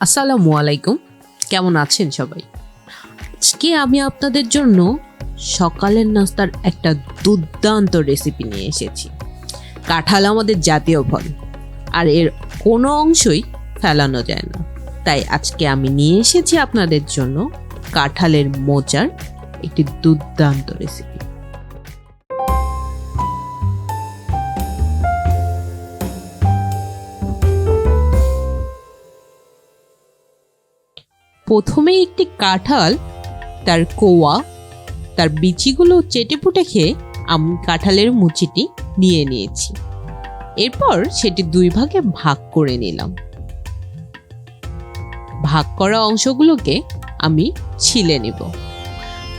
আসসালামু আলাইকুম। কেমন আছেন সবাই? আজকে আমি আপনাদের জন্য সকালের নাস্তার একটা দুর্দান্ত রেসিপি নিয়ে এসেছি। কাঁঠাল আমাদের জাতীয় ফল, আর এর কোনো অংশই ফেলানো যায় না। তাই আজকে আমি নিয়ে এসেছি আপনাদের জন্য কাঁঠালের মোচার একটি দুর্দান্ত রেসিপি প্রথমে একটি কাঁঠাল, তার কোয়া, তার বিচিগুলো চেটে পুটে খেয়ে আমি কাঁঠালের মুচিটি নিয়ে নিয়েছি। এরপর সেটি দুই ভাগে ভাগ করে নিলাম। ভাগ করা অংশগুলোকে আমি ছিলে নেব।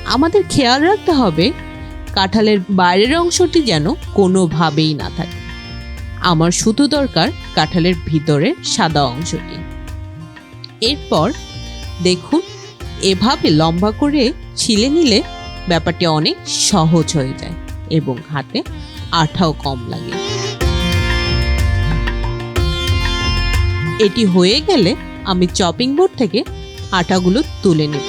আমাদের খেয়াল রাখতে হবে, কাঁঠালের বাইরের অংশটি যেন কোনোভাবেই না থাকে। আমার শুধু দরকার কাঁঠালের ভিতরের সাদা অংশটি। এরপর দেখুন, এভাবে লম্বা করে ছিলে নিলে ব্যাপারটি অনেক সহজ হয়ে যায় এবং হাতে আঠাও কম লাগে। এটি হয়ে গেলে আমি চপিং বোর্ড থেকে আটাগুলো তুলে নেব।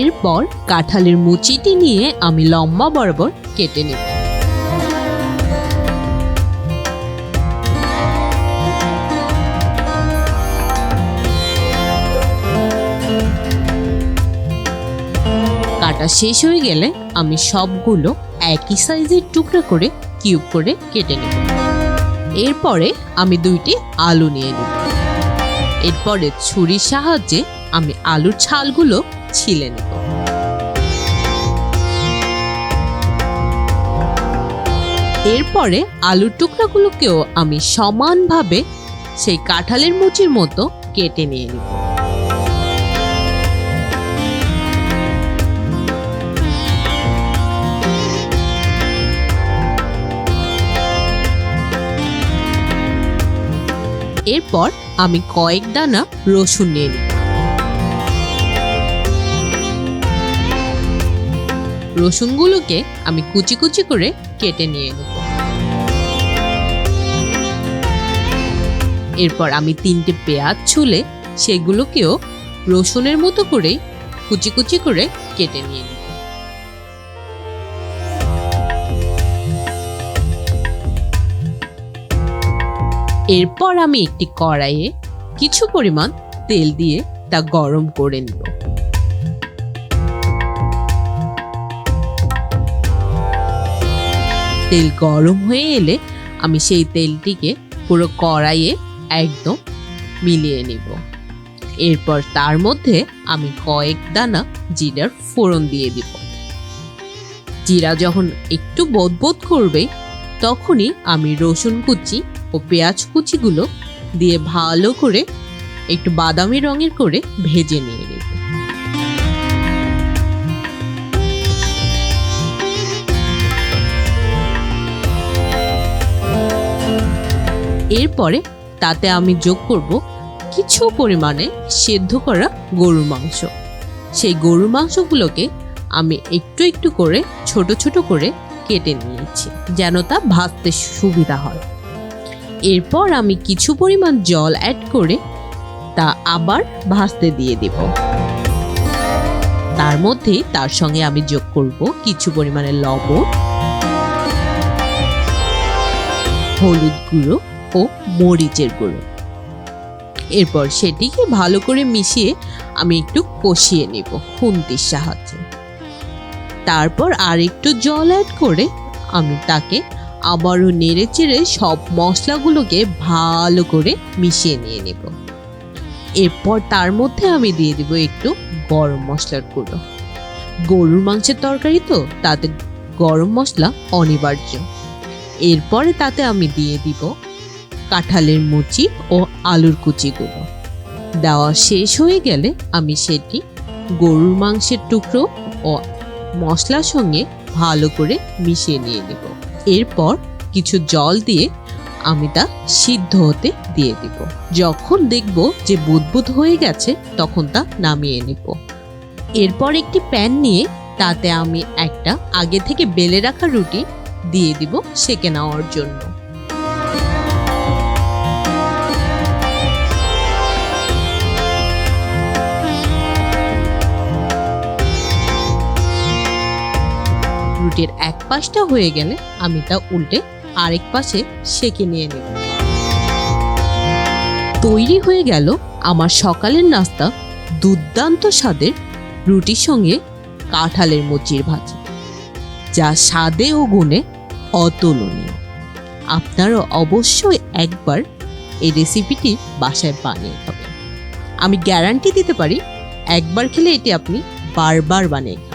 এরপর কাঁঠালের মুচিটি নিয়ে আমি লম্বা বরাবর কেটে নেব। কাটা শেষ হয়ে গেলে আমি সবগুলো একই সাইজের টুকরো করে কিউব করে কেটে নেব। এরপরে আমি দুইটি আলু নিয়ে নেব। এরপরে ছুরির সাহায্যে আমি আলুর ছালগুলো ছিলে নেব। এরপরে আলুর টুকরাগুলোকেও আমি সমানভাবে সেই কাঁঠালের মুচির মতো কেটে নিয়ে নেব। এরপর আমি কয়েক দানা রসুন নিয়ে নিই। রসুনগুলোকে আমি কুচি কুচি করে কেটে নিয়ে নেব। এরপর আমি তিনটে পেঁয়াজ ছুলে সেগুলোকেও রসুনের মতো করেই কুচি কুচি করে কেটে নিয়ে নেব। এরপর আমি একটি কড়াইয়ে কিছু পরিমাণ তেল দিয়ে তা গরম করে নেব। তেল গরম হয়ে এলে আমি সেই তেলটিকে পুরো কড়াইয়ে একদম মিলিয়ে নিব। এরপর তার মধ্যে আমি কয়েক দানা জিরার ফোড়ন দিয়ে দিব। জিরা যখন একটু বোধ করবে, তখনই আমি রসুন কুচি ও পেঁয়াজ কুচিগুলো দিয়ে ভালো করে একটু বাদামি রঙের করে ভেজে নিয়ে নেব। এরপরে তাতে আমি যোগ করব কিছু পরিমাণে সেদ্ধ করা গরুর মাংস। সেই গরুর মাংসগুলোকে আমি একটু একটু করে, ছোট ছোট করে কেটে নিয়েছি, যেন তা ভাজতে সুবিধা হয়। এরপর আমি কিছু পরিমাণ জল অ্যাড করে তা আবার ভাজতে দিয়ে দেব। তার মধ্যে তার সঙ্গে আমি যোগ করব কিছু পরিমাণে লবণ, হলুদ গুঁড়ো ও মরিচের গুঁড়ো। এরপর সেটিকে ভালো করে মিশিয়ে আমি একটু কষিয়ে নেব খুন্তির সাহায্যে। তারপর আর একটু জল অ্যাড করে আমি তাকে আবারও নেড়ে চেড়ে সব মশলাগুলোকে ভালো করে মিশিয়ে নিয়ে নেব। এরপর তার মধ্যে আমি দিয়ে দিব একটু গরম মশলার গুঁড়ো। গরুর মাংসের তরকারি তো, তাতে গরম মশলা অনিবার্য। এরপরে তাতে আমি দিয়ে দিব কাঁঠালের মুচি ও আলুর কুচিগুলো দেওয়া শেষ হয়ে গেলে আমি সেটি গরুর মাংসের টুকরো ও মশলার সঙ্গে ভালো করে মিশিয়ে নিয়ে নেব। এরপর কিছু জল দিয়ে আমি তা সিদ্ধ হতে দিয়ে দিব। যখন দেখব যে বুদবুদ হয়ে গেছে, তখন তা নামিয়ে নেব। এরপর একটি প্যান নিয়ে তাতে আমি একটা আগে থেকে বেলে রাখা রুটি দিয়ে দিব সেকে নেওয়ার জন্য। রুটির এক পাশটা হয়ে গেলে আমি তা উল্টে আরেক পাশে সেকে নিয়ে নেব। তৈরি হয়ে গেল আমার সকালের নাস্তা দুর্দান্ত স্বাদের রুটির সঙ্গে কাঁঠালের মুচির ভাজি, যা স্বাদে ও গুণে অতুলনীয়। আপনারা অবশ্যই একবার এই রেসিপিটি বাসায় বানিয়ে খাবেন। আমি গ্যারান্টি দিতে পারি, একবার খেলে এটি আপনি বারবার বানিয়ে খাবেন।